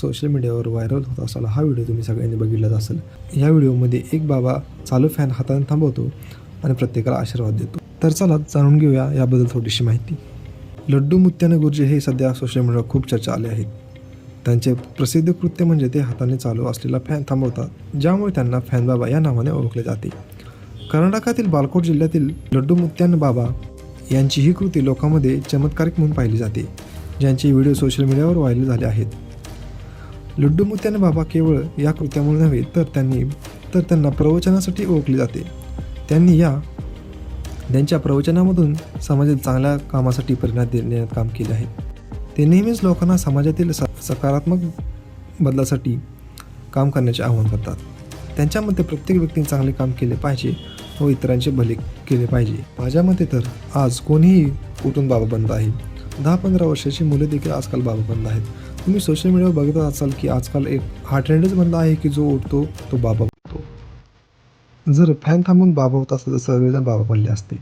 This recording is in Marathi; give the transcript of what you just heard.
सोशल मीडियावर व्हायरल होत असलेला हा व्हिडिओ तुम्ही सगळ्यांनी बघितलाच असेल. या व्हिडिओमध्ये एक बाबा चालू फॅन हाताने थांबवतो आणि प्रत्येकाला आशीर्वाद देतो. तर चला जाणून घेऊया याबद्दल थोडीशी माहिती. लड्डू मुत्याने गुरुजी हे सध्या सोशल मीडियावर खूप चर्चा आले आहेत त्यांचे प्रसिद्ध कृत्य म्हणजे ते हाताने चालू असलेला फॅन थांबवतात ज्यामुळे त्यांना फॅन बाबा या नावाने ओळखले जाते. कर्नाटकातील बालकोट जिल्ह्यातील लड्डू मुत्यान बाबा यांची ही कृती लोकांमध्ये चमत्कारिक म्हणून पाहिली जाते ज्यांचे व्हिडिओ सोशल मीडियावर व्हायरल झाले आहेत. लड्डू मुत्याने बाबा केवळ या कृत्यामुळे नव्हे तर त्यांनी तर त्यांना प्रवचनासाठी ओळखले जाते. त्यांनी या त्यांच्या प्रवचनामधून समाजात चांगल्या कामासाठी प्रेरणा देण्यात काम केले आहे. ते नेहमीच लोकांना समाजातील स सकारात्मक बदलासाठी काम करण्याचे आवाहन करतात. त्यांच्या मते प्रत्येक व्यक्तीने चांगले काम केले पाहिजे व इतरांचे भले केले पाहिजे. माझ्या मते तर आज कोणीही उठून बाबा बनत आहे. दहा पंधरा वर्षाची मुले देखील आजकाल बाबा बनला आहेत. तुम्ही सोशल मीडियावर बघत असाल की आजकाल एक हा ट्रेंडच बनला आहे की जो उठतो तो बाबा बनतो जर फॅन थांबून बाबा होत असतं तर सर्वजण बाबा बनले असते.